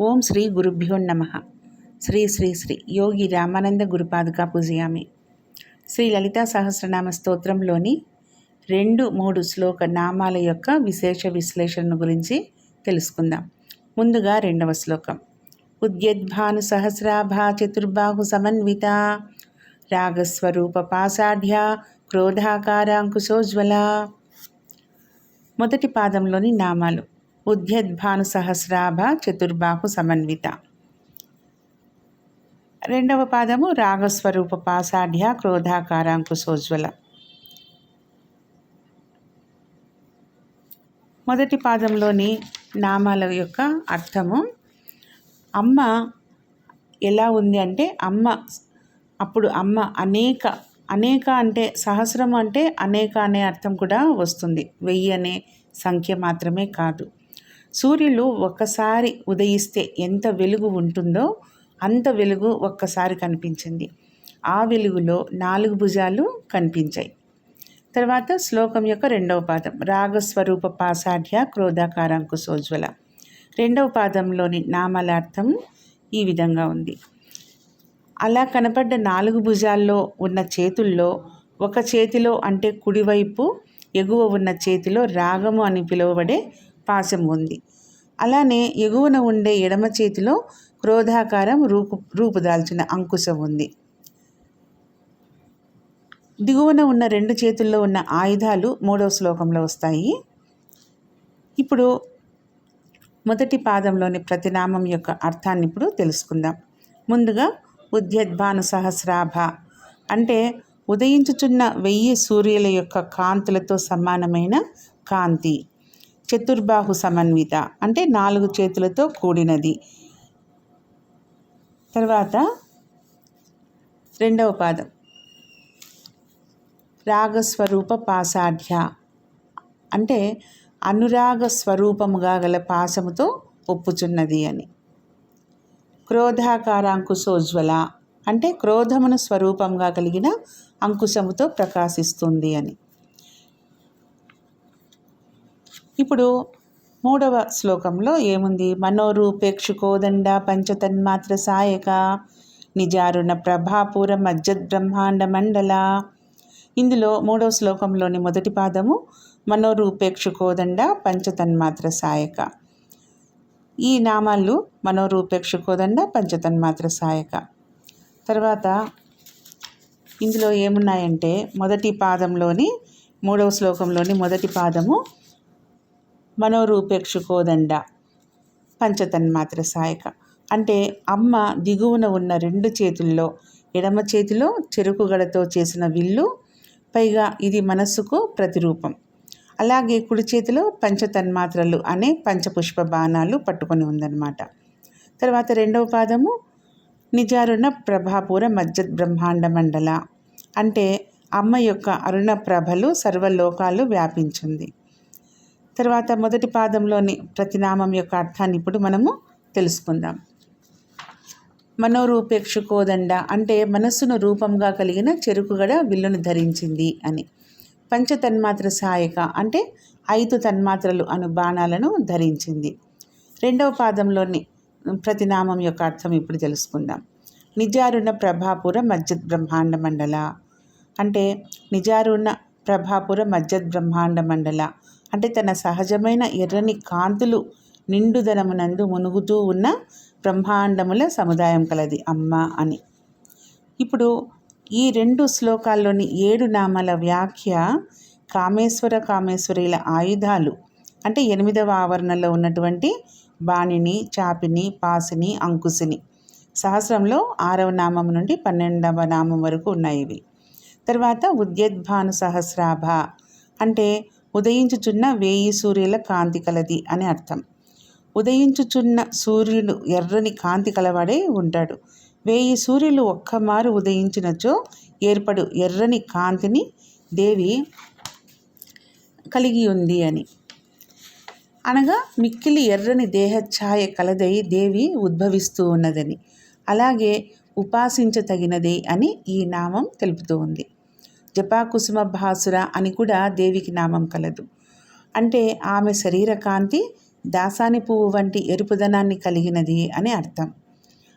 ఓం శ్రీ గురుభ్యో నమ. శ్రీ శ్రీ శ్రీ యోగి రామానంద గురుపాదుక పూజయామి. శ్రీ లలితా సహస్రనామ స్తోత్రంలోని రెండు మూడు శ్లోక నామాల యొక్క విశేష విశ్లేషణ గురించి తెలుసుకుందాం. ముందుగా రెండవ శ్లోకం. ఉద్యద్భాను సహస్రాభా చతుర్బాహు సమన్విత రాగస్వరూప పాసాఢ్య క్రోధాకారాంకుశోజ్వల. మొదటి పాదంలోని నామాలు. ఉద్యద్భాను సహస్రాభ చతుర్బాహు సమన్విత. రెండవ పాదము రాగస్వరూప పాసాఢ్య క్రోధాకారాంకుశోజ్వల మొదటి పాదంలోని నామాల యొక్క అర్థము అమ్మ ఎలా ఉంది అంటే అమ్మ అప్పుడు అమ్మ అనేక అనేక అంటే సహస్రం అంటే అనేక అనే అర్థం కూడా వస్తుంది. వెయ్యి అనే సంఖ్య మాత్రమే కాదు. సూర్యులు ఒక్కసారి ఉదయిస్తే ఎంత వెలుగు ఉంటుందో అంత వెలుగు ఒక్కసారి కనిపించింది. ఆ వెలుగులో నాలుగు భుజాలు కనిపించాయి. తర్వాత శ్లోకం యొక్క రెండవ పాదం రాగస్వరూప పాసాఢ్య క్రోధాకారాంకుశోజ్వల రెండవ పాదంలోని నామాలార్థం ఈ విధంగా ఉంది. అలా కనపడ్డ నాలుగు భుజాల్లో ఉన్న చేతుల్లో ఒక చేతిలో అంటే కుడివైపు ఎగువ ఉన్న చేతిలో రాగము అని పిలువబడే పాశం ఉంది. అలానే ఎగువన ఉండే ఎడమ చేతిలో క్రోధాకారం రూపు రూపుదాల్చిన అంకుశం ఉంది. దిగువన ఉన్న రెండు చేతుల్లో ఉన్న ఆయుధాలు మూడవ శ్లోకంలో వస్తాయి. ఇప్పుడు మొదటి పాదంలోని ప్రతినామం యొక్క అర్థాన్ని ఇప్పుడు తెలుసుకుందాం. ముందుగా ఉద్యద్భాను సహస్రాభ అంటే ఉదయించుచున్న వెయ్యి సూర్యుల యొక్క కాంతులతో సమానమైన కాంతి. చతుర్బాహు సమన్విత అంటే నాలుగు చేతులతో కూడినది. తర్వాత రెండవ పాదం. రాగస్వరూప పాసాఢ్య అంటే అనురాగ స్వరూపముగా గల పాసముతో ఒప్పుచున్నది అని. క్రోధాకారాంకుశోజ్వల అంటే క్రోధమును స్వరూపంగా కలిగిన అంకుశముతో ప్రకాశిస్తుంది అని. ఇప్పుడు మూడవ శ్లోకంలో ఏముంది? మనోరూపేక్షుకోదండ పంచతన్మాత్ర సాయక నిజారుణ ప్రభాపూర మజ్జద్బ్రహ్మాండ మండల. ఇందులో మూడవ శ్లోకంలోని మొదటి పాదము మనోరూపేక్షుకోదండ పంచతన్మాత్ర సాయక. ఈ నామాలు మనోరూపేక్షుకోదండ పంచతన్మాత్ర సాయక. తర్వాత ఇందులో ఏమున్నాయంటే మొదటి పాదంలోని మూడవ శ్లోకంలోని మొదటి పాదము మనోరూపేక్షుకోదండ పంచతన్మాత్ర సాయక. అంటే అమ్మ దిగువన ఉన్న రెండు చేతుల్లో ఎడమ చేతిలో చెరుకు గడతో చేసిన విల్లు పైగా ఇది మనస్సుకు ప్రతిరూపం. అలాగే కుడి చేతిలో పంచతన్మాత్రలు అనే పంచపుష్ప బాణాలు పట్టుకొని ఉందన్నమాట. తర్వాత రెండవ పాదము నిజారుణ ప్రభాపూర మధ్య బ్రహ్మాండ మండల. అంటే అమ్మ యొక్క అరుణ ప్రభలు సర్వలోకాలు వ్యాపించింది. తర్వాత మొదటి పాదంలోని ప్రతినామం యొక్క అర్థాన్ని ఇప్పుడు మనము తెలుసుకుందాం. మనోరూపేక్షకోదండ అంటే మనస్సును రూపంగా కలిగిన చెరుకుగడ విల్లును ధరించింది అని. పంచతన్మాత్ర సహాయక అంటే ఐదు తన్మాత్రలు అను బాణాలను ధరించింది. రెండవ పాదంలోని ప్రతినామం యొక్క అర్థం ఇప్పుడు తెలుసుకుందాం. నిజారుణ ప్రభాపుర మజ్జద్ బ్రహ్మాండ మండల అంటే నిజారుణ ప్రభాపుర మజ్జద్ బ్రహ్మాండ మండల అంటే తన సహజమైన ఎర్రని కాంతులు నిండుదనమునందు మునుగుతూ ఉన్న బ్రహ్మాండముల సముదాయం కలది అమ్మ అని. ఇప్పుడు ఈ రెండు శ్లోకాల్లోని ఏడు నామాల వ్యాఖ్య కామేశ్వర కామేశ్వరీల ఆయుధాలు అంటే ఎనిమిదవ ఆవరణలో ఉన్నటువంటి బాణిని చాపిని పాసిని అంకుశిని సహస్రంలో ఆరవ నామం నుండి పన్నెండవ నామం వరకు ఉన్నాయి ఇవి. తర్వాత ఉద్యద్భాను సహస్రాభ అంటే ఉదయించుచున్న వేయి సూర్యుల కాంతి కలది అని అర్థం. ఉదయించుచున్న సూర్యుడు ఎర్రని కాంతి కలవాడే ఉంటాడు. వేయి సూర్యులు ఒక్కమారు ఉదయించినచో ఏర్పడు ఎర్రని కాంతిని దేవి కలిగి ఉంది అని. అనగా మిక్కిలి ఎర్రని దేహఛాయ కలదై దేవి ఉద్భవిస్తూ ఉన్నదని. అలాగే ఉపాసించతగినది అని ఈ నామం తెలుపుతూ ఉంది. జపాకుసుమ భాసుర అని కూడా దేవికి నామం కలదు. అంటే ఆమె శరీర కాంతి దాసాని పువ్వు వంటి ఎరుపుదనాన్ని కలిగినది అని అర్థం.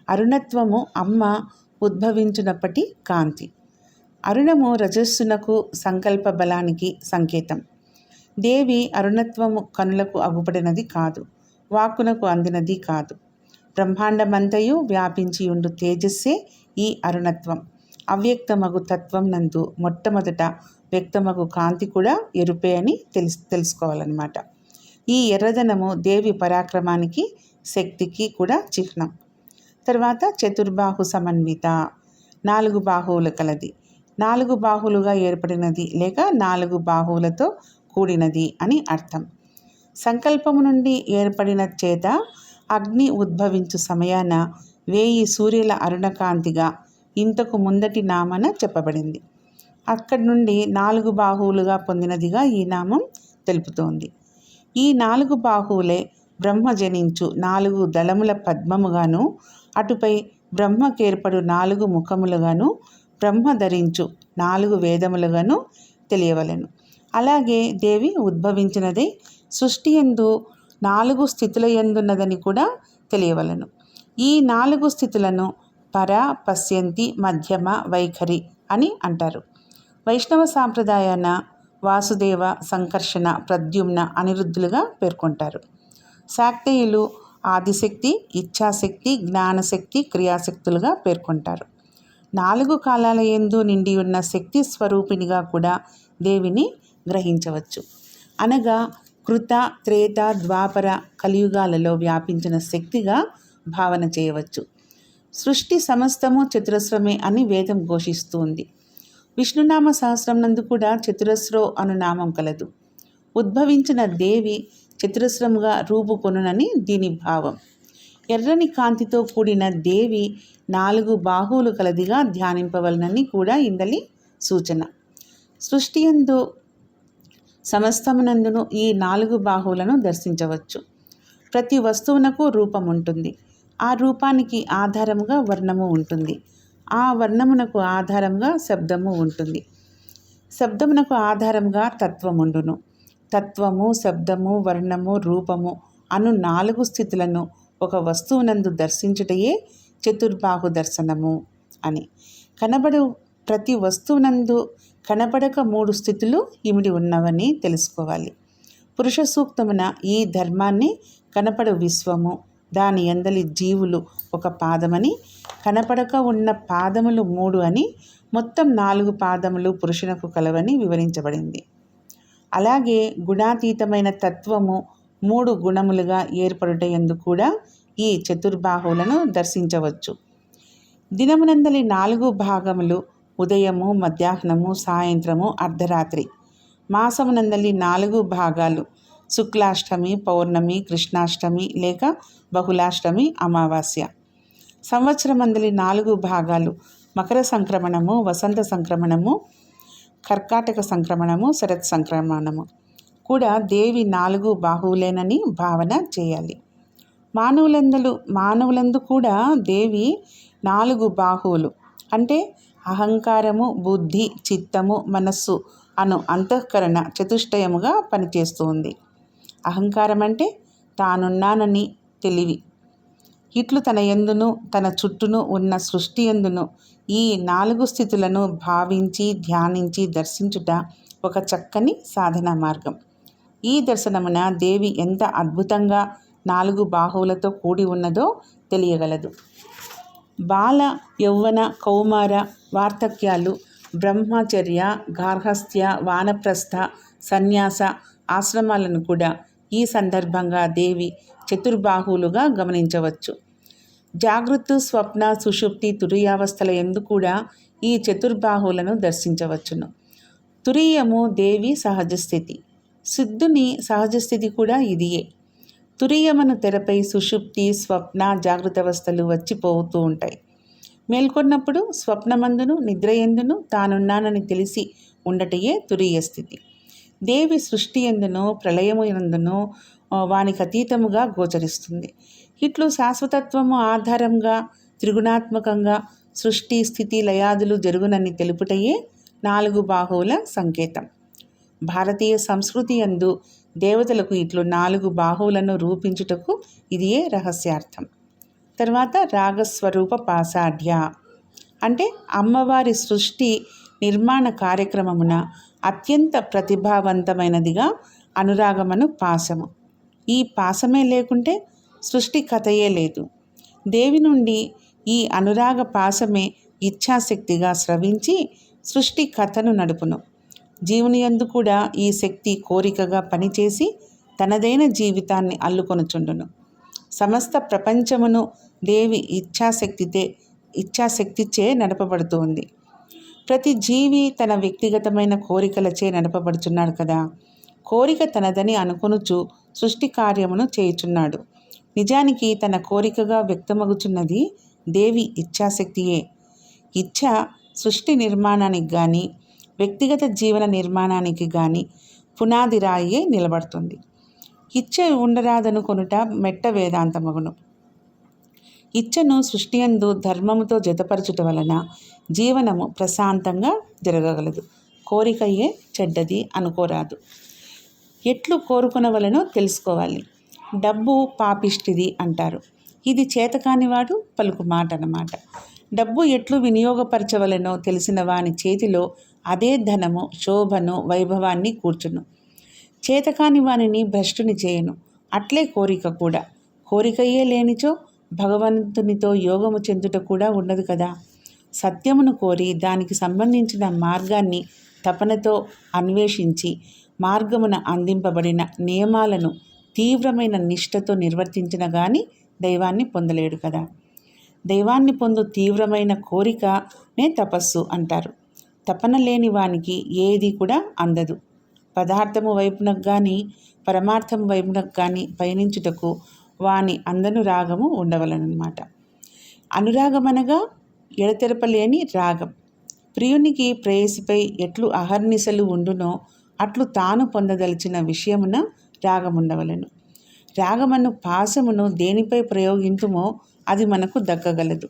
అరుణత్వము అమ్మ ఉద్భవించినప్పటి కాంతి. అరుణము రజస్సునకు సంకల్ప బలానికి సంకేతం. దేవి అరుణత్వము కనులకు అగుపడినది కాదు వాక్కునకు అందినది కాదు. బ్రహ్మాండమంతయు వ్యాపించి ఉండు తేజస్సే ఈ అరుణత్వం. అవ్యక్తమగు తత్వం నందు మొట్టమొదట వ్యక్తమగు కాంతి కూడా ఎరుపే అని తెలుసు తెలుసుకోవాలన్నమాట. ఈ ఎర్రదనము దేవి పరాక్రమానికి శక్తికి కూడా చిహ్నం. తర్వాత చతుర్బాహు సమన్విత నాలుగు బాహువులు కలది. నాలుగు బాహువులుగా ఏర్పడినది లేక నాలుగు బాహువులతో కూడినది అని అర్థం. సంకల్పము నుండి ఏర్పడిన చేత అగ్ని ఉద్భవించు సమయాన వేయి సూర్యుల అరుణకాంతిగా ఇంతకు ముందటి నామన చెప్పబడింది. అక్కడి నుండి నాలుగు బాహువులుగా పొందినదిగా ఈ నామం తెలుపుతోంది. ఈ నాలుగు బాహువులే బ్రహ్మ జనించు నాలుగు దళముల పద్మముగాను అటుపై బ్రహ్మకేర్పడు నాలుగు ముఖములుగాను బ్రహ్మ ధరించు నాలుగు వేదములుగాను తెలియవలెను. అలాగే దేవి ఉద్భవించినదే సృష్టి ఎందు నాలుగు స్థితుల ఎందున్నదని కూడా తెలియవలను. ఈ నాలుగు స్థితులను పర పశ్యంతి మధ్యమ వైఖరి అని అంటారు. వైష్ణవ సాంప్రదాయాన వాసుదేవ సంకర్షణ ప్రద్యుమ్న అనిరుద్ధులుగా పేర్కొంటారు. శాక్తేయులు ఆదిశక్తి ఇచ్ఛాశక్తి జ్ఞానశక్తి క్రియాశక్తులుగా పేర్కొంటారు. నాలుగు కాలాల ఎందు నిండి ఉన్న శక్తి స్వరూపిణిగా కూడా దేవిని గ్రహించవచ్చు. అనగా కృత త్రేత ద్వాపర కలియుగాలలో వ్యాపించిన శక్తిగా భావన చేయవచ్చు. సృష్టి సమస్తము చతురస్రమే అని వేదం ఘోషిస్తుంది. విష్ణునామ సహస్రం నందు కూడా చతురస్రో అను నామం కలదు. ఉద్భవించిన దేవి చతురస్రముగా రూపుకొనునని దీని భావం. ఎర్రని కాంతితో కూడిన దేవి నాలుగు బాహువులు కలదిగా ధ్యానింపవలనని కూడా ఇందలి సూచన. సృష్టి ఎందు సమస్తమునందును ఈ నాలుగు బాహువులను దర్శించవచ్చు. ప్రతి వస్తువునకు రూపం ఉంటుంది ఆ రూపానికి ఆధారముగా వర్ణము ఉంటుంది. ఆ వర్ణమునకు ఆధారంగా శబ్దము ఉంటుంది. శబ్దమునకు ఆధారంగా తత్వముండును. తత్వము శబ్దము వర్ణము రూపము అను నాలుగు స్థితులను ఒక వస్తువునందు దర్శించుటయే చతుర్బాహు దర్శనము అని. కనబడు ప్రతి వస్తువునందు కనబడక మూడు స్థితులు ఇమిడి ఉన్నవని తెలుసుకోవాలి. పురుష సూక్తమున ఈ ధర్మాన్ని కనపడు విశ్వము దాని ఎందలి జీవులు ఒక పాదమని కనపడక ఉన్న పాదములు మూడు అని మొత్తం నాలుగు పాదములు పురుషునకు కలవని వివరించబడింది. అలాగే గుణాతీతమైన తత్వము మూడు గుణములుగా ఏర్పడుటయందు కూడా ఈ చతుర్బాహువులను దర్శించవచ్చు. దినమునందలి నాలుగు భాగములు ఉదయము మధ్యాహ్నము సాయంత్రము అర్ధరాత్రి. మాసమునందలి నాలుగు భాగాలు శుక్లాష్టమి పౌర్ణమి కృష్ణాష్టమి లేక బహుళాష్టమి అమావాస్య. సంవత్సరమందలి నాలుగు భాగాలు. మకర సంక్రమణము వసంత సంక్రమణము కర్కాటక సంక్రమణము శరత్ సంక్రమణము. కూడా దేవి నాలుగు బాహువులేనని భావన చేయాలి. మానవులందలు మానవులందు కూడా దేవి నాలుగు బాహువులు. అంటే అహంకారము బుద్ధి చిత్తము మనస్సు అను అంతఃకరణ చతుష్టయముగా పనిచేస్తుంది అహంకారం అంటే తానున్నానని తెలివి. ఇట్లు తన ఎందును తన చుట్టూను ఉన్న సృష్టి ఎందును ఈ నాలుగు స్థితులను భావించి ధ్యానించి దర్శించుట ఒక చక్కని సాధన మార్గం. ఈ దర్శనమున దేవి ఎంత అద్భుతంగా నాలుగు బాహువులతో కూడి ఉన్నదో తెలియగలదు. బాల యౌవన కౌమార వార్తక్యాలు బ్రహ్మచర్య గార్హస్థ్య వానప్రస్థ సన్యాస ఆశ్రమాలను కూడా ఈ సందర్భంగా దేవి చతుర్బాహువులుగా గమనించవచ్చు. జాగృతు స్వప్న సుషుప్తి తురియావస్థల ఎందు కూడా ఈ చతుర్బాహువులను దర్శించవచ్చును. తురీయము దేవి సహజ స్థితి. సిద్ధుని సహజ స్థితి కూడా ఇదియే. తురియమను తెరపై సుషుప్తి స్వప్న జాగృతావస్థలు వచ్చిపోతూ ఉంటాయి. మేల్కొన్నప్పుడు స్వప్నమందును నిద్రయందును తానున్నానని తెలిసి ఉండటయే తురియ స్థితి. దేవి సృష్టి ఎందునో ప్రళయము ఎందును వానికి అతీతముగా గోచరిస్తుంది. ఇట్లు శాశ్వతత్వము ఆధారంగా త్రిగుణాత్మకంగా సృష్టి స్థితి లయాదులు జరుగునని తెలుపుటయే నాలుగు బాహువుల సంకేతం. భారతీయ సంస్కృతి యందు దేవతలకు ఇట్లు నాలుగు బాహువులను రూపించుటకు ఇదియే రహస్యార్థం. తర్వాత రాగస్వరూప పాసాఢ్య. అంటే అమ్మవారి సృష్టి నిర్మాణ కార్యక్రమమున అత్యంత ప్రతిభావంతమైనదిగా అనురాగమను పాసము ఈ పాసమే లేకుంటే సృష్టి కథయే లేదు. దేవి నుండి ఈ అనురాగ పాసమే ఇచ్ఛాశక్తిగా స్రవించి సృష్టి కథను నడుపును. జీవుని యందు కూడా ఈ శక్తి కోరికగా పనిచేసి తనదైన జీవితాన్ని అల్లుకొనుచుండును. సమస్త ప్రపంచమును దేవి ఇచ్ఛాశక్తితే ఇచ్ఛాశక్తిచే నడపబడుతుంది ప్రతి జీవి తన వ్యక్తిగతమైన కోరికలచే నడపబడుచున్నాడు కదా. కోరిక తనదని అనుకొనుచు సృష్టి కార్యమును చేయుచున్నాడు. నిజానికి తన కోరికగా వ్యక్తమగుచున్నది దేవి ఇచ్ఛాశక్తియే. ఇచ్ఛ సృష్టి నిర్మాణానికి కానీ వ్యక్తిగత జీవన నిర్మాణానికి కానీ పునాది రాయే నిలబడుతుంది. ఇచ్చ ఉండరాదనుకొనుట మెట్ట వేదాంతమగును. ఇచ్చను సృష్టియందు ధర్మముతో జతపరచుట వలన జీవనము ప్రశాంతంగా జరగగలదు. కోరికయే చెడ్డది అనుకోరాదు. ఎట్లు కోరుకునవలనో తెలుసుకోవాలి. డబ్బు పాపిష్టిది అంటారు. ఇది చేతకానివాడు పలుకు మాట అన్నమాట డబ్బు ఎట్లు వినియోగపరచవలనో తెలిసిన వాని చేతిలో అదే ధనము శోభను వైభవాన్ని కూర్చును. చేతకాని వానిని భ్రష్టుని చేయను. అట్లే కోరిక కూడా. కోరికయే లేనిచో భగవంతునితో యోగము చెందుట కూడా ఉండదు కదా. సత్యమును కోరి దానికి సంబంధించిన మార్గాన్ని తపనతో అన్వేషించి మార్గమున అందింపబడిన నియమాలను తీవ్రమైన నిష్ఠతో నిర్వర్తించిన కానీ దైవాన్ని పొందలేడు కదా. దైవాన్ని పొందు తీవ్రమైన కోరికనే తపస్సు అంటారు. తపన లేని వానికి ఏది కూడా అందదు. పదార్థము వైపునకు కానీ పరమార్థం వైపునకు కానీ పయనించుటకు వాని అందను రాగము ఉండవలనమాట అనురాగమనగా ఎడతెరపలేని రాగం. ప్రియునికి ప్రేయసిపై ఎట్లు అహర్నిశలు ఉండునో అట్లు తాను పొందదలిచిన విషయమున రాగముండవలను. రాగమను పాసమును దేనిపై ప్రయోగింతుమో అది మనకు దక్కగలదు.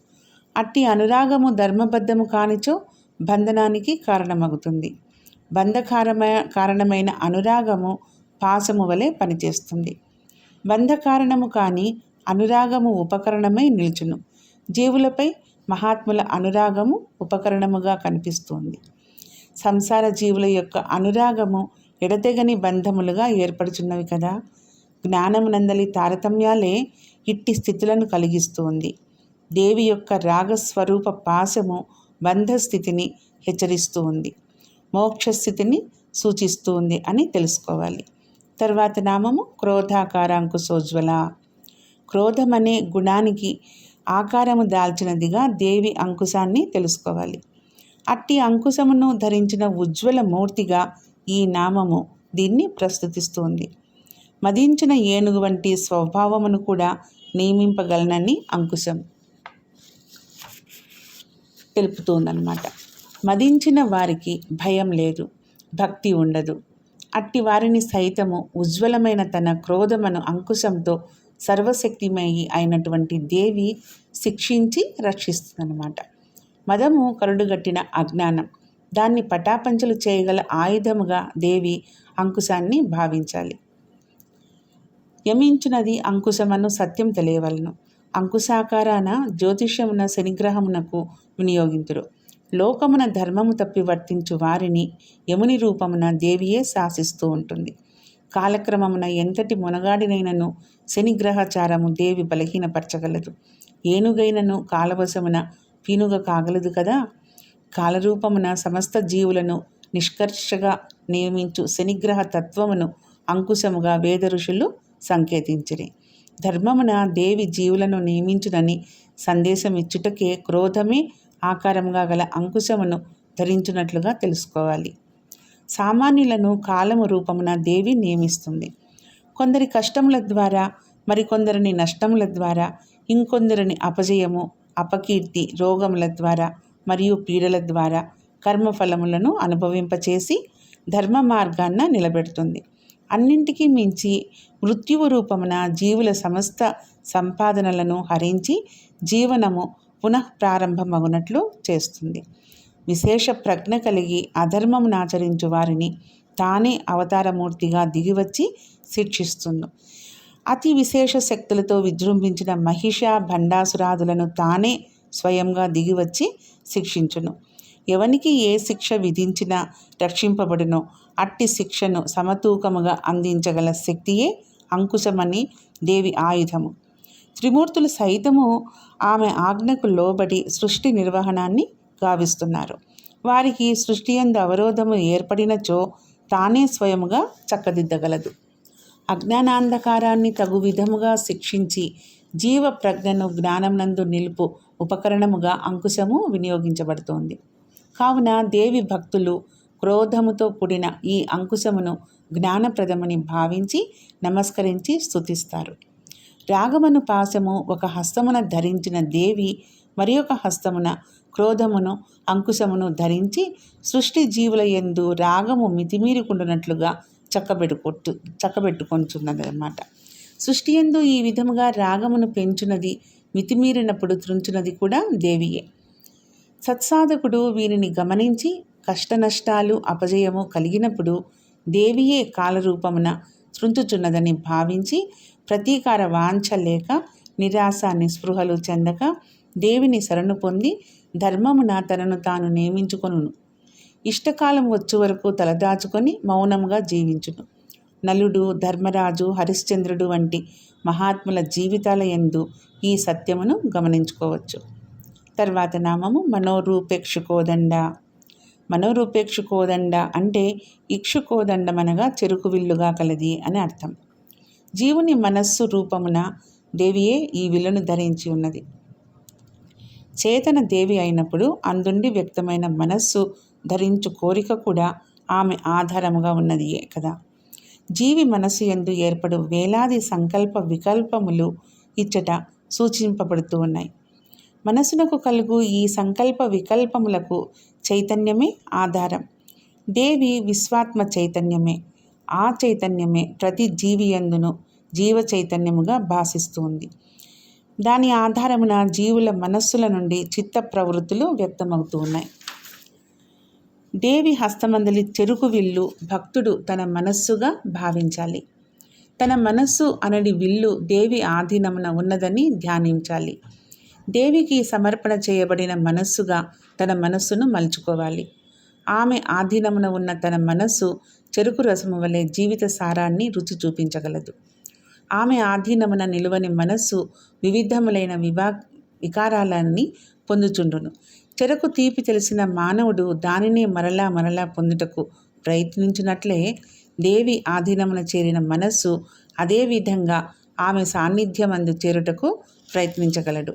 అట్టి అనురాగము ధర్మబద్ధము కానిచో బంధనానికి కారణమగుతుంది. బంధకారమ కారణమైన అనురాగము పాసము వలె పనిచేస్తుంది. బంధ కారణము కాని అనురాగము ఉపకరణమై నిల్చును. జీవులపై మహాత్ముల అనురాగము ఉపకరణముగా కనిపిస్తుంది. సంసార జీవుల యొక్క అనురాగము ఎడతెగని బంధములుగా ఏర్పడుచున్నవి కదా? జ్ఞానమునందలి తారతమ్యాలే ఇట్టి స్థితులను కలిగిస్తుంది. దేవి యొక్క రాగస్వరూప పాశము బంధస్థితిని హెచ్చరిస్తూ ఉంది మోక్షస్థితిని సూచిస్తూ ఉంది అని తెలుసుకోవాలి. తర్వాత నామము క్రోధాకారాంకుశోజ్వల. క్రోధం అనే గుణానికి ఆకారము దాల్చినదిగా దేవి అంకుశాన్ని తెలుసుకోవాలి. అట్టి అంకుశమును ధరించిన ఉజ్వల మూర్తిగా ఈ నామము దీన్ని ప్రస్తుతిస్తుంది. మదించిన ఏనుగు వంటి స్వభావమును కూడా నియమింపగలనని అంకుశం తెలుపుతుందన్నమాట. మదించిన వారికి భయం లేదు భక్తి ఉండదు. అట్టి వారిని సైతము ఉజ్వలమైన తన క్రోధమను అంకుశంతో సర్వశక్తిమయి అయినటువంటి దేవి శిక్షించి రక్షిస్తుందన్నమాట. మదము కరుడుగట్టిన అజ్ఞానం. దాన్ని పటాపంచలు చేయగల ఆయుధముగా దేవి అంకుశాన్ని భావించాలి. యమించునది అంకుశమను సత్యం తెలియవలను. అంకుశాకారాన జ్యోతిష్యమున శనిగ్రహమునకు వినియోగింతురు. లోకమున ధర్మము తప్పి వర్తించు వారిని యముని రూపమున దేవియే శాసిస్తూ ఉంటుంది. కాలక్రమమున ఎంతటి మునగాడినైనను శనిగ్రహచారము దేవి బలహీనపరచగలదు. ఏనుగైనను కాలవశమున పీనుగ కాగలదు కదా? కాలరూపమున సమస్త జీవులను నిష్కర్షగా నియమించు శనిగ్రహ తత్వమును అంకుశముగా వేద ఋషులు సంకేతించిరి. ధర్మమున దేవి జీవులను నియమించునని సందేశం ఇచ్చుటకే క్రోధమే ఆకారంగా గల అంకుశమును ధరించినట్లుగా తెలుసుకోవాలి. సామాన్యులను కాలము రూపమున దేవి నియమిస్తుంది. కొందరి కష్టముల ద్వారా మరికొందరిని నష్టముల ద్వారా ఇంకొందరిని అపజయము అపకీర్తి రోగముల ద్వారా మరియు పీడల ద్వారా కర్మఫలములను అనుభవింపచేసి ధర్మ మార్గాన్న నిలబెడుతుంది. అన్నింటికీ మించి మృత్యువు రూపమున జీవుల సమస్త సంపాదనలను హరించి జీవనము పునః ప్రారంభమగునట్లు చేస్తుంది. విశేష ప్రజ్ఞ కలిగి అధర్మమును ఆచరించు వారిని తానే అవతారమూర్తిగా దిగివచ్చి శిక్షిస్తుంది అతి విశేష శక్తులతో విజృంభించిన మహిష భండాసురాదులను తానే స్వయంగా దిగివచ్చి శిక్షించును. ఎవనికి ఏ శిక్ష విధించినా రక్షింపబడునో. అట్టి శిక్షను సమతూకముగా అందించగల శక్తియే అంకుశమని దేవి ఆయుధము. త్రిమూర్తులు సైతము ఆమె ఆజ్ఞకు లోబడి సృష్టి నిర్వహణాన్ని గావిస్తున్నారు. వారికి సృష్టి ఎందు అవరోధము ఏర్పడినచో తానే స్వయముగా చక్కదిద్దగలదు. అజ్ఞానాంధకారాన్ని తగు విధముగా శిక్షించి జీవ ప్రజ్ఞను జ్ఞానమునందు నిలుపు ఉపకరణముగా అంకుశము వినియోగించబడుతోంది. కావున దేవి భక్తులు క్రోధముతో కూడిన ఈ అంకుశమును జ్ఞానప్రదమని భావించి నమస్కరించి స్థుతిస్తారు రాగమను పాశము ఒక హస్తమున ధరించిన దేవి మరి ఒక హస్తమున క్రోధమును అంకుశమును ధరించి సృష్టి జీవుల ఎందు రాగము మితిమీరుకుంటున్నట్లుగా చక్కబెట్టుకొట్టు చక్కబెట్టుకొంచున్నదన్నమాట. సృష్టి ఎందు ఈ విధముగా రాగమును పెంచునది మితిమీరినప్పుడు త్రుంచునది కూడా దేవియే. సత్సాధకుడు వీరిని గమనించి కష్టనష్టాలు అపజయము కలిగినప్పుడు దేవియే కాలరూపమున త్రుంచుచున్నదని భావించి ప్రతీకార వాంఛ లేక నిరాశ నిస్పృహలు చెందక దేవిని శరణు పొంది ధర్మమున తనను తాను నియమించుకొనును. ఇష్టకాలం వచ్చు వరకు తలదాచుకొని మౌనంగా జీవించును. నలుడు ధర్మరాజు హరిశ్చంద్రుడు వంటి మహాత్ముల జీవితాల ఎందు ఈ సత్యమును గమనించుకోవచ్చు. తర్వాత నామము మనోరూపేక్షుకోదండ. మనోరూపేక్షుకోదండ అంటే ఇక్షుకోదండమనగా చెరుకు విల్లుగా కలది అని అర్థం. జీవుని మనస్సు రూపమున దేవియే ఈ విలును ధరించి ఉన్నది. చేతన దేవి అయినప్పుడు అందుండి వ్యక్తమైన మనస్సు ధరించు కోరిక కూడా ఆమె ఆధారముగా ఉన్నదియే కదా. జీవి మనస్సు ఎందు ఏర్పడు వేలాది సంకల్ప వికల్పములు ఇచ్చట సూచింపబడుతూ ఉన్నాయి. మనసునకు కలుగు ఈ సంకల్ప వికల్పములకు చైతన్యమే ఆధారం. దేవి విశ్వాత్మ చైతన్యమే. ఆ చైతన్యమే ప్రతి జీవి ఎందును జీవ చైతన్యముగా భాషిస్తుంది దాని ఆధారమున జీవుల మనస్సుల నుండి చిత్త ప్రవృత్తులు వ్యక్తమవుతూ ఉన్నాయి దేవి హస్తమందలి చెరుకు విల్లు భక్తుడు తన మనస్సుగా భావించాలి. తన మనస్సు అనడి విల్లు దేవి ఆధీనమున ఉన్నదని ధ్యానించాలి. దేవికి సమర్పణ చేయబడిన మనస్సుగా తన మనస్సును మలుచుకోవాలి. ఆమె ఆధీనమున ఉన్న తన మనస్సు చెరుకు రసము వలె జీవిత సారాన్ని రుచి చూపించగలదు. ఆమె ఆధీనమున నిలువని మనస్సు వివిధములైన వివా వికారాలన్నీ పొందుచుండును. చెరకు తీపి తెలిసిన మానవుడు దానినే మరలా మరలా పొందుటకు ప్రయత్నించినట్లే దేవి ఆధీనమున చేరిన మనస్సు అదే విధంగా ఆమె సాన్నిధ్యమందు చేరుటకు ప్రయత్నించగలడు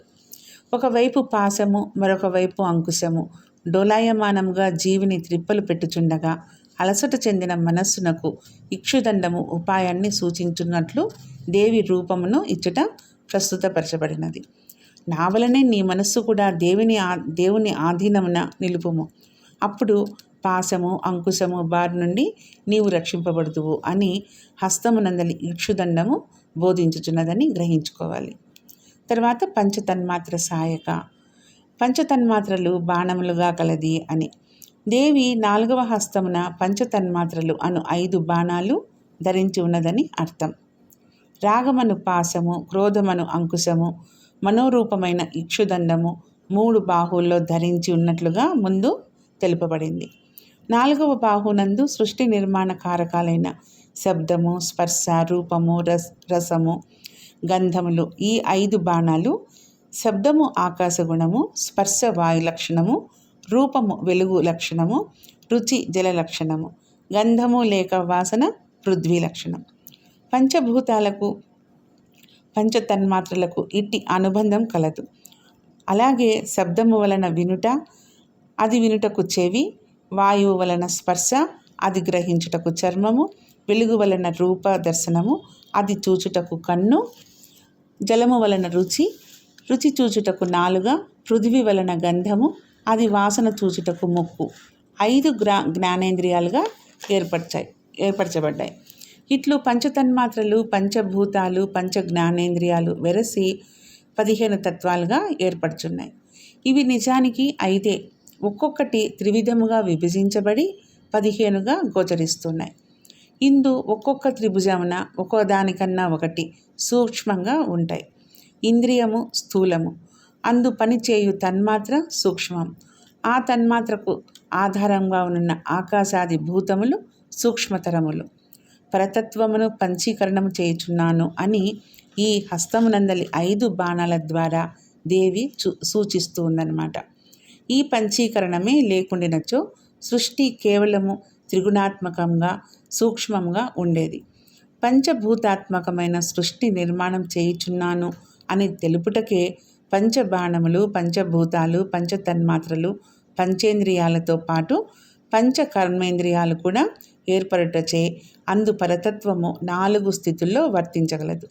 ఒకవైపు పాశము మరొక వైపు అంకుశము. డోలాయమానంగా జీవిని త్రిప్పలు పెట్టుచుండగా అలసట చెందిన మనస్సునకు ఇక్షుదండము ఉపాయాన్ని సూచించున్నట్లు దేవి రూపమును ఇచ్చట ప్రస్తుతపరచబడినది. నా వలనే నీ మనస్సు కూడా దేవిని ఆ దేవుని ఆధీనమున నిలుపుము. అప్పుడు పాశము అంకుశము బారి నుండి నీవు రక్షింపబడుదువు అని హస్తమునందలి ఇక్షుదండము బోధించుచున్నదని గ్రహించుకోవాలి. తర్వాత పంచతన్మాత్ర సాయక. పంచతన్మాత్రలు బాణములుగా కలది అని దేవి నాలుగవ హస్తమున పంచతన్మాత్రలు అను ఐదు బాణాలు ధరించి ఉన్నదని అర్థం. రాగమను పాశము క్రోధమను అంకుశము మనోరూపమైన ఇక్షుదండము మూడు బాహుల్లో ధరించి ఉన్నట్లుగా ముందు తెలుపబడింది. నాలుగవ బాహునందు సృష్టి నిర్మాణ కారకాలైన శబ్దము స్పర్శ రూపము రస్ రసము గంధములు ఈ ఐదు బాణాలు శబ్దము ఆకాశగుణము స్పర్శ వాయు లక్షణము రూపము వెలుగు లక్షణము రుచి జల లక్షణము గంధము లేక వాసన పృథ్వీ లక్షణం. పంచభూతాలకు పంచతన్మాత్రలకు ఇట్టి అనుబంధం కలదు. అలాగే శబ్దము వలన వినుట అది వినుటకు చెవి వాయువు వలన స్పర్శ అది గ్రహించుటకు చర్మము వెలుగు వలన రూప దర్శనము అది చూచుటకు కన్ను జలము వలన రుచి రుచి చూచుటకు నాలుగ పృథివీ వలన గంధము అది వాసన చూచుటకు ముక్కు. ఐదు గ్రా జ్ఞానేంద్రియాలుగా ఏర్పరిచాయి ఏర్పరచబడ్డాయి. ఇట్లు పంచతన్మాత్రలు పంచభూతాలు పంచ జ్ఞానేంద్రియాలు వెరసి పదిహేను తత్వాలుగా ఏర్పడుచున్నాయి. ఇవి నిజానికి ఐదే ఒక్కొక్కటి త్రివిధముగా విభజించబడి పదిహేనుగా గోచరిస్తున్నాయి. ఇందు ఒక్కొక్క త్రిభుజమున ఒక్కో దానికన్నా ఒకటి సూక్ష్మంగా ఉంటాయి. ఇంద్రియము స్థూలము. అందు పనిచేయు తన్మాత్ర సూక్ష్మం. ఆ తన్మాత్రకు ఆధారంగా ఉన్న ఆకాశాది భూతములు సూక్ష్మతరములు. పరతత్వమును పంచీకరణము చేయుచున్నాను అని ఈ హస్తమునందలి ఐదు బాణాల ద్వారా దేవి చూ సూచిస్తూ ఉందన్నమాట ఈ పంచీకరణమే లేకుండినచో సృష్టి కేవలము త్రిగుణాత్మకంగా సూక్ష్మంగా ఉండేది. పంచభూతాత్మకమైన సృష్టి నిర్మాణం చేయుచున్నాను అని తెలుపుటకే పంచబాణములు పంచభూతాలు పంచతన్మాత్రలు పంచేంద్రియాలతో పాటు పంచ కర్మేంద్రియాలు కూడా ఏర్పడుటచే అందు పరతత్వము నాలుగు స్థితుల్లో వర్తించగలదు.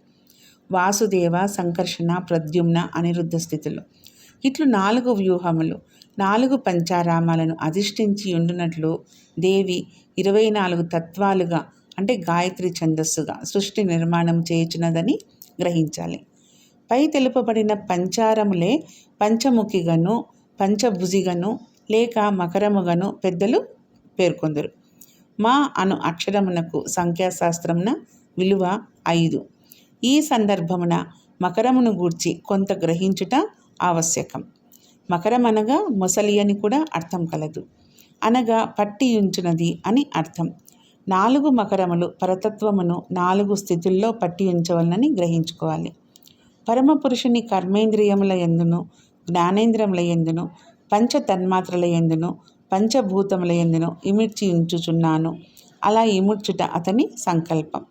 వాసుదేవ సంకర్షణ ప్రద్యుమ్న అనిరుద్ధ స్థితులు. ఇట్లు నాలుగు వ్యూహములు నాలుగు పంచారామాలను అధిష్ఠించి ఉండునట్లు దేవి ఇరవై నాలుగు తత్వాలుగా అంటే గాయత్రి ఛందస్సుగా సృష్టి నిర్మాణం చేయుచున్నదని గ్రహించాలి. పై తెలుపబడిన పంచారములే పంచముఖిగను పంచభుజిగను లేక మకరముగను పెద్దలు పేర్కొందరు. మా అను అక్షరమునకు సంఖ్యాశాస్త్రమున విలువ ఐదు. ఈ సందర్భమున మకరమును గూర్చి కొంత గ్రహించుట ఆవశ్యకం. మకరం అనగా మొసలి అని కూడా అర్థం కలదు. అనగా పట్టియుంచునది అని అర్థం. నాలుగు మకరములు పరతత్వమును నాలుగు స్థితుల్లో పట్టి ఉంచవలనని గ్రహించుకోవాలి. పరమపురుషుని కర్మేంద్రియముల ఎందును జ్ఞానేంద్రియముల ఎందును పంచ తన్మాత్రల ఎందును పంచభూతముల ఎందును ఇమిడ్చి ఉంచుచున్నాను అలా ఇముడ్చుట అతని సంకల్పం.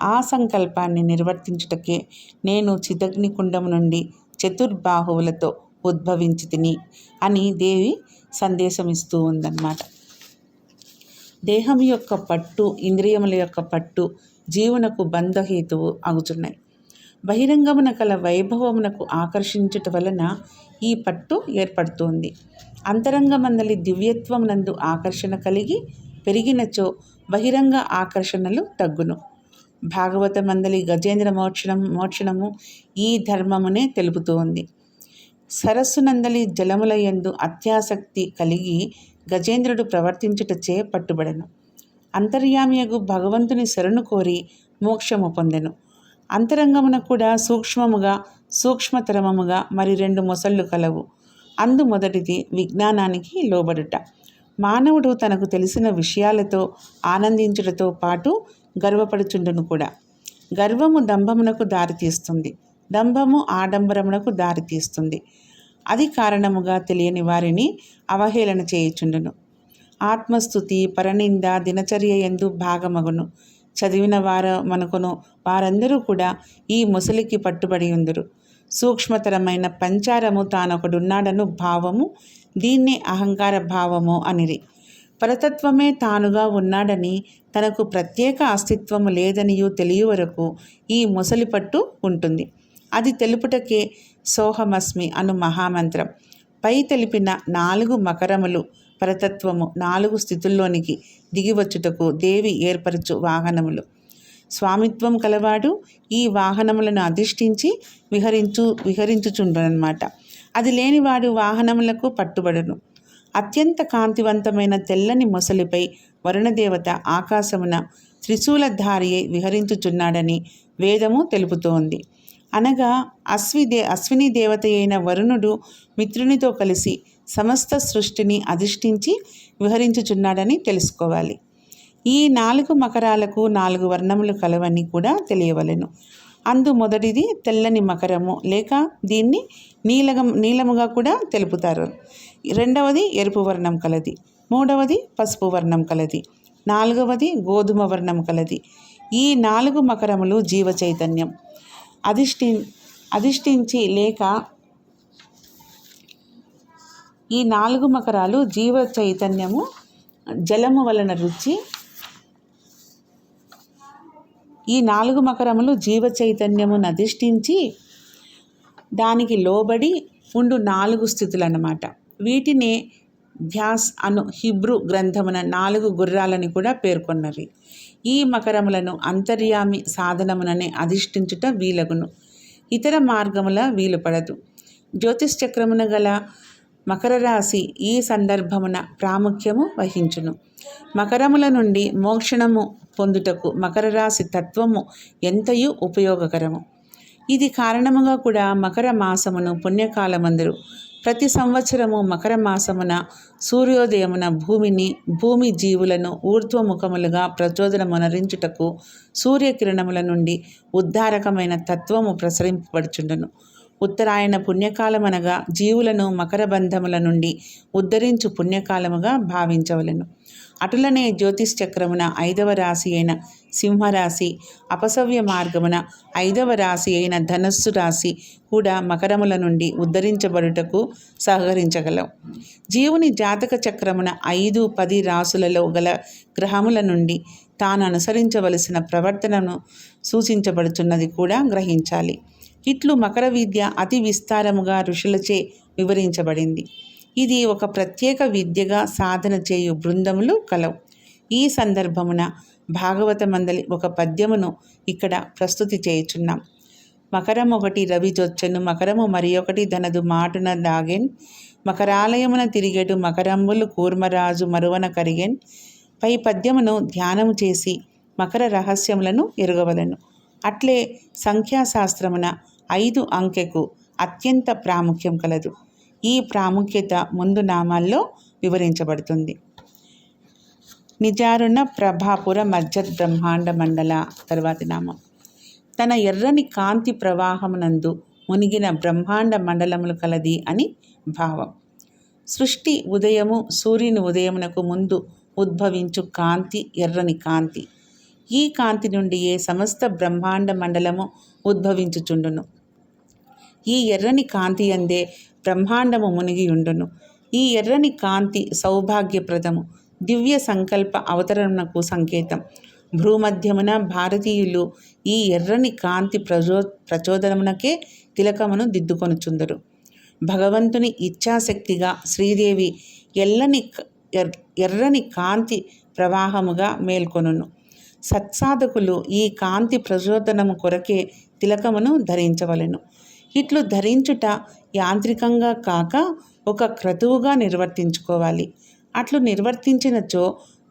ఆ సంకల్పాన్ని నిర్వర్తించుటకే నేను చిదగ్నికుండం నుండి చతుర్బాహువులతో ఉద్భవించి తిని అని దేవి సందేశం ఇస్తూ ఉందన్నమాట. దేహం యొక్క పట్టు ఇంద్రియముల యొక్క పట్టు జీవునకు బంధహేతువు అగుచున్నాయి. బహిరంగమున కల వైభవమునకు ఆకర్షించుట వలన ఈ పట్టు ఏర్పడుతుంది. అంతరంగమందలి దివ్యత్వమునందు ఆకర్షణ కలిగి పెరిగినచో బహిరంగ ఆకర్షణలు తగ్గును. భాగవత మందలి గజేంద్ర మోక్షణం మోక్షణము ఈ ధర్మమునే తెలుపుతోంది. సరస్సునందలి జలముల యందు అత్యాసక్తి కలిగి గజేంద్రుడు ప్రవర్తించుటచే పట్టుబడెను. అంతర్యామియగు భగవంతుని శరణు కోరి మోక్షము పొందెను. అంతరంగమున కూడా సూక్ష్మముగా సూక్ష్మతరమముగా మరి రెండు మొసళ్ళు కలవు. అందు మొదటిది విజ్ఞానానికి లోబడుట. మానవుడు తనకు తెలిసిన విషయాలతో ఆనందించుటతో పాటు గర్వపడుచుండును కూడా. గర్వము దంభమునకు దారితీస్తుంది. దంభము ఆడంబరమునకు దారితీస్తుంది. అది కారణముగా తెలియని వారిని అవహేళన చేయుచుండును. ఆత్మస్థుతి పరనింద దినచర్య ఎందు భాగమగును. చదివిన వార మనకును వారందరూ కూడా ఈ ముసలికి పట్టుబడి ఉందరు. సూక్ష్మతరమైన పంచారము తానొకడున్నాడను భావము దీన్నే అహంకార భావము అనిరి. పరతత్వమే తానుగా ఉన్నాడని తనకు ప్రత్యేక అస్తిత్వము లేదనియూ తెలియ వరకు ఈ ముసలి పట్టు ఉంటుంది. అది తెలుపుటకే సోహమస్మి అను మహామంత్రం. పై తెలిపిన నాలుగు మకరములు పరతత్వము నాలుగు స్థితుల్లోనికి దిగివచ్చుటకు దేవి ఏర్పరచు వాహనములు. స్వామిత్వం కలవాడు ఈ వాహనములను అధిష్ఠించి విహరించు విహరించుచుండనమాట. అది లేనివాడు వాహనములకు పట్టుబడును. అత్యంత కాంతివంతమైన తెల్లని మొసలిపై వరుణదేవత ఆకాశమున త్రిశూలధారియై విహరించుచున్నాడని వేదము తెలుపుతోంది. అనగా అశ్విదే అశ్విని దేవత అయిన వరుణుడు మిత్రునితో కలిసి సమస్త సృష్టిని అధిష్ఠించి విహరించుచున్నాడని తెలుసుకోవాలి. ఈ నాలుగు మకరాలకు నాలుగు వర్ణములు కలవని కూడా తెలియవలెను. అందు మొదటిది తెల్లని మకరము. లేక దీన్ని నీలగం నీలముగా కూడా తెలుపుతారు. రెండవది ఎరుపు వర్ణం కలది. మూడవది పసుపు వర్ణం కలది. నాలుగవది గోధుమ వర్ణం కలది. ఈ నాలుగు మకరములు జీవ చైతన్యం. అధిష్ఠి అధిష్ఠించి లేక ఈ నాలుగు మకరాలు జీవ చైతన్యము జలము వలన రుచి. ఈ నాలుగు మకరములు జీవ చైతన్యమును అధిష్ఠించి దానికి లోబడి ఉండు నాలుగు స్థితులు అన్నమాట వీటినే ధ్యాస్ అను హిబ్రు గ్రంథమున నాలుగు గుర్రాలని కూడా పేర్కొన్నవి. ఈ మకరములను అంతర్యామి సాధనముననే అధిష్ఠించుట వీలగును. ఇతర మార్గముల వీలుపడదు. జ్యోతిష్ చక్రమున గల మకర రాశి ఈ సందర్భమున ప్రాముఖ్యము వహించును. మకరముల నుండి మోక్షణము పొందుటకు మకర రాశి తత్వము ఎంతయు ఉపయోగకరము? ఇది కారణముగా కూడా మకర మాసమును పుణ్యకాలమందరు. ప్రతి సంవత్సరము మకర మాసమున సూర్యోదయమున భూమిని భూమి జీవులను ఊర్ధ్వముఖములుగా ప్రచోదనమునరించుటకు సూర్యకిరణముల నుండి ఉద్ధారకమైన తత్వము ప్రసరింపబడుచుండును. ఉత్తరాయణ పుణ్యకాలమనగా జీవులను మకర బంధముల నుండి ఉద్ధరించు పుణ్యకాలముగా భావించవలను. అటులనే జ్యోతిష్ చక్రమున ఐదవ రాశి అయిన సింహరాశి అపసవ్య మార్గమున ఐదవ రాశి అయిన ధనస్సు రాశి కూడా మకరముల నుండి ఉద్ధరించబడుటకు సహకరించగలవు. జీవుని జాతక చక్రమున ఐదు పది రాసులలో గల గ్రహముల నుండి తాను అనుసరించవలసిన ప్రవర్తనను సూచించబడుతున్నది కూడా గ్రహించాలి. ఇట్లు మకర విద్య అతి విస్తారముగా ఋషులచే వివరించబడింది. ఇది ఒక ప్రత్యేక విద్యగా సాధన చేయు బృందములు కలవు. ఈ సందర్భమున భాగవత మందలి ఒక పద్యమును ఇక్కడ ప్రస్తుతి చేయుచున్నాం. మకరం ఒకటి రవి జొచ్చెను మకరము మరి ఒకటి ధనదు మాటున దాగెన్ మకరాలయమున తిరిగేటు మకరంబులు కూర్మరాజు మరువన కరిగెన్ పై పద్యమును ధ్యానము చేసి మకర రహస్యములను ఎరుగవలను. అట్లే సంఖ్యాశాస్త్రమున ఐదు అంకెకు అత్యంత ప్రాముఖ్యం కలదు. ఈ ప్రాముఖ్యత ముందు నామాల్లో వివరించబడుతుంది. నిజారుణ ప్రభాపుర మధ్య బ్రహ్మాండ మండల తర్వాతి నామం. తన ఎర్రని కాంతి ప్రవాహమునందు మునిగిన బ్రహ్మాండ మండలములు కలది అని భావం. సృష్టి ఉదయము సూర్యుని ఉదయమునకు ముందు ఉద్భవించు కాంతి ఎర్రని కాంతి. ఈ కాంతి నుండి ఏ సమస్త బ్రహ్మాండ మండలము ఉద్భవించుచుండును. ఈ ఎర్రని కాంతి అందే బ్రహ్మాండము మునిగియుండును. ఈ ఎర్రని కాంతి సౌభాగ్యప్రదము. దివ్య సంకల్ప అవతరణకు సంకేతం. భూమధ్యమున భారతీయులు ఈ ఎర్రని కాంతి ప్రచో ప్రచోదనమునకే తిలకమును దిద్దుకొనుచుందరు. భగవంతుని ఇచ్ఛాశక్తిగా శ్రీదేవి ఎల్లని ఎర్రని కాంతి ప్రవాహముగా మేల్కొనును. సత్సాధకులు ఈ కాంతి ప్రచోదనము కొరకే తిలకమును ధరించవలెను. ఇట్లు ధరించుట యాంత్రికంగా కాక ఒక క్రతువుగా నిర్వర్తించుకోవాలి. అట్లు నిర్వర్తించినచో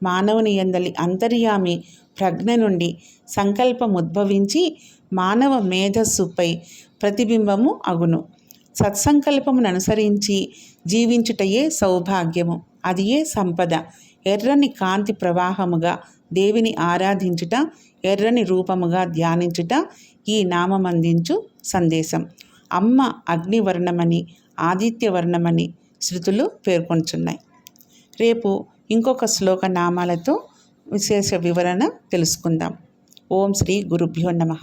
మానవుని ఎందలి అంతర్యామి ప్రజ్ఞ నుండి సంకల్పం ఉద్భవించి మానవ మేధస్సుపై ప్రతిబింబము అగును. సత్సంకల్పమును అనుసరించి జీవించుటయే సౌభాగ్యము. అది ఏ సంపద. ఎర్రని కాంతి ప్రవాహముగా దేవిని ఆరాధించుట ఎర్రని రూపముగా ధ్యానించుట ఈ నామమందించు సందేశం. అమ్మ అగ్నివర్ణమని ఆదిత్యవర్ణమని శృతులు పేర్కొంటున్నాయి. రేపు ఇంకొక శ్లోక నామాలతో విశేష వివరణ తెలుసుకుందాం. ఓం శ్రీ గురుభ్యో నమ.